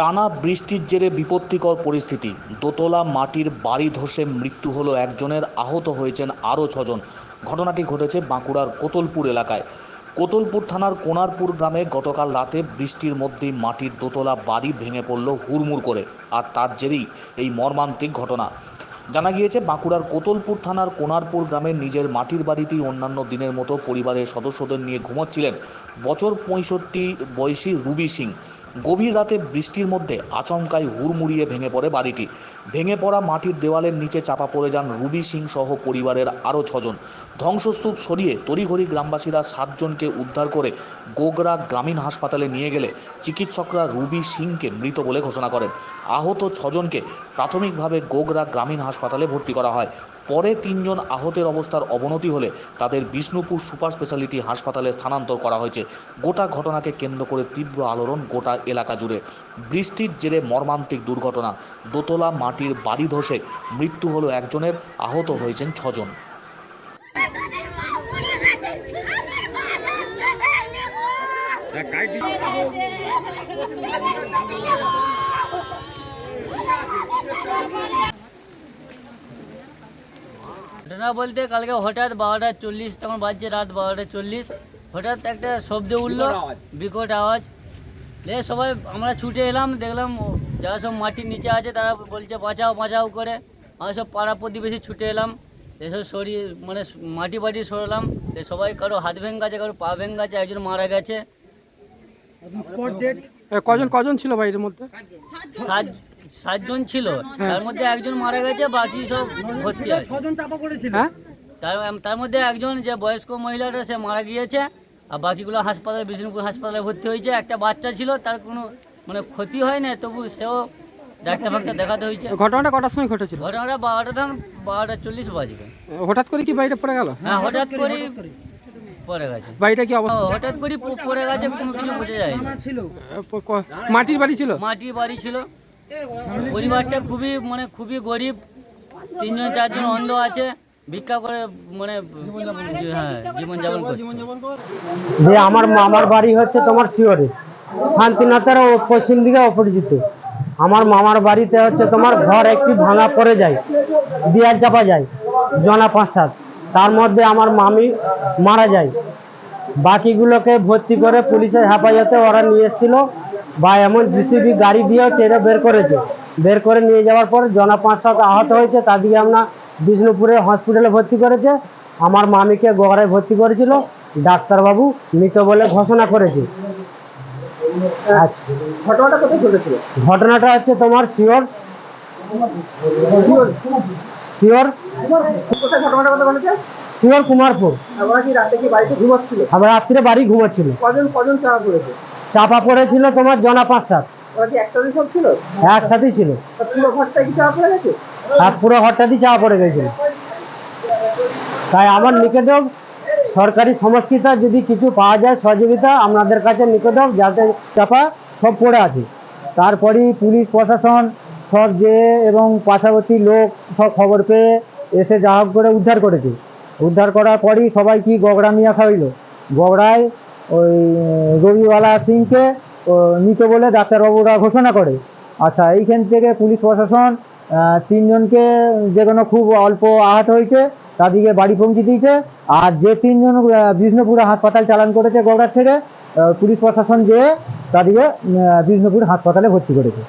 টানা বৃষ্টির জেরে বিপত্তিকর পরিস্থিতি। দোতলা মাটির বাড়ি ধসে মৃত্যু হলো একজনের, আহত হয়েছেন আরও ছজন। ঘটনাটি ঘটেছে বাঁকুড়ার কোতলপুর এলাকায়। কোতলপুর থানার কোনারপুর গ্রামে গতকাল রাতে বৃষ্টির মধ্যেই মাটির দোতলা বাড়ি ভেঙে পড়ল হুড়মুড় করে, আর তার জেরেই এই মর্মান্তিক ঘটনা। জানা গিয়েছে, বাঁকুড়ার কোতলপুর থানার কোনারপুর গ্রামের নিজের মাটির বাড়িতেই অন্যান্য দিনের মতো পরিবারের সদস্যদের নিয়ে ঘুমাচ্ছিলেন বছর পঁয়ষট্টি বয়সী রুবি সিং। গভীর রাতে বৃষ্টির মধ্যে আচমকাই হুড়মুড়িয়ে ভেঙে পড়ে বাড়িটি। ভেঙে পড়া মাটির দেওয়ালের নিচে চাপা পড়ে যান রুবি সিং সহ পরিবারের আরও ছজন। ধ্বংসস্তূপ সরিয়ে তড়িঘড়ি গ্রামবাসীরা সাতজনকে উদ্ধার করে গোগরা গ্রামীণ হাসপাতালে নিয়ে গেলে চিকিৎসকরা রুবি সিংকে মৃত বলে ঘোষণা করেন। আহত ছজনকে প্রাথমিকভাবে গোগরা গ্রামীণ হাসপাতালে ভর্তি করা হয়। পরে তিনজন আহতের অবস্থার অবনতি হলে তাদের বিষ্ণুপুর সুপার স্পেশালিটি হাসপাতালে স্থানান্তর করা হয়েছে। গোটা ঘটনাকে কেন্দ্র করে তীব্র আলোড়ন গোটা এলাকা জুড়ে। বৃষ্টির জেরে মর্মান্তিক দুর্ঘটনা। দোতলা মাটির বাড়ি ধসে মৃত্যু হলো একজনের, আহত হয়েছেন ছজন। ঘটনা বলতে কালকে হঠাৎ বারোটা চল্লিশ তখন বাজছে রাত বারোটা চল্লিশ। হঠাৎ একটা শব্দ উঠল। বিকট আওয়াজ। লে সবাই আমরা ছুটে এলাম দেখলাম যারা সব মাটির নিচে আছে তারা বলছে বাঁচাও বাঁচাও করে। আমরা সব পাড়া প্রতিবেশী ছুটে এলাম। এসব সরিয়ে মানে মাটি বাটি সরালাম। দিয়ে সবাই কারও হাত ভেঙে গেছে কারও পা ভেঙে গেছে একজন মারা গেছে। কজন কজন ছিল বাড়ির মধ্যে? সাত সাতজন ছিল। তার মধ্যে একজন মারা গেছে বাকি সব ভর্তি আছে। হ্যাঁ? তার তার মধ্যে একজন যে বয়স্ক মহিলাটা সে মারা গিয়েছে আর বাকিগুলো হাসপাতালে বিষ্ণুপুর হাসপাতালে ভর্তি হয়েছে। একটা বাচ্চা ছিল তার কোনো মানে ক্ষতি হয় না তবু সেও ডাক্তার ফাক্তার দেখাতে হয়েছে। ঘটনাটা কটার সময় ঘটেছিল? ঘটনাটা বারোটা তখন বারোটা চল্লিশ বাজবে হঠাৎ করে কি বাড়িটা পড়ে গেল? হ্যাঁ হঠাৎ করে পড়ে গেছে। বাড়িটা কি অবস্থা? হঠাৎ করে পড়ে গেছে কোনো কিছু বোঝা যায় মাটির বাড়ি ছিল? মাটির বাড়ি ছিল। পরিবারটা খুবই মানে খুবই গরিব। তিনজন, চারজন অন্ধ আছে। ভিক্ষা করে মানে হ্যাঁ জীবনযাপন করছে। যে আমার মামার বাড়ি হচ্ছে তোমার শিওরে শান্তিনাথের পশ্চিম দিকে অপরিচিত। আমার মামার বাড়িতে হচ্ছে তোমার ঘর একটি ভাঙা পড়ে যায়, দেয়াল চাপা যায়, জনা পাঁচ সাত তার মধ্যে আমার মামি মারা যায়। বাকিগুলোকে ভর্তি করে পুলিশের হেফাজতে ওরা নিয়ে এসেছিল। বা এমন জিসিবি গাড়ি দিয়েও টেনে বের করেছে। বের করে নিয়ে যাওয়ার পর জনা পাঁচ সাত আহত হয়েছে তাদেরকে আমরা বিষ্ণুপুরে হসপিটালে ভর্তি করেছে। আমার মামিকে গোয়ারায় ভর্তি করেছিল ডাক্তারবাবু মৃত বলে ঘোষণা করেছে। আচ্ছা। ঘটনাটা কোথায় ঘটেছিল? ঘটনাটা হচ্ছে তোমার শিওর শিওর শিওর কুমারপুর। আমরা রাত্রে বাড়ি ঘুমাচ্ছিল। কজন কজন চাপা পড়েছে? চাপা পড়েছিল তোমার জনা পাঁচ সাত। একসাথে ছিল? একসাথেই ছিল। তা পুরো ঘরটা কি চাপা পড়ে আর পুরো হঠাৎই চাপা পড়ে গেছিল। তাই আমার নিকটক সরকারি সংস্কৃতা যদি কিছু পাওয়া যায় সহযোগিতা আপনাদের কাছে নিকটক যাতে চাপা সব পড়ে আছে। তারপরেই পুলিশ প্রশাসন সব যে এবং পার্শ্ববর্তী লোক সব খবর পেয়ে এসে যা হোক করে উদ্ধার করেছে। উদ্ধার করার পরই সবাই কি গগড়া নিয়ে আসা হইল? গগড়ায় ওই রবিওয়ালা সিংকে মৃত বলে ডাক্তারবাবুরা ঘোষণা করে। আচ্ছা এইখান থেকে পুলিশ প্রশাসন তিনজনকে যে কোনো খুব অল্প আহত হয়েছে, তাদেরকে বাড়ি পৌঁছে দিয়েছে। আর যে তিনজন বিষ্ণুপুরে হাসপাতাল চালান করেছে গড়ার থেকে পুলিশ প্রশাসন যেয়ে তাদেরকে বিষ্ণুপুর হাসপাতালে ভর্তি করেছে।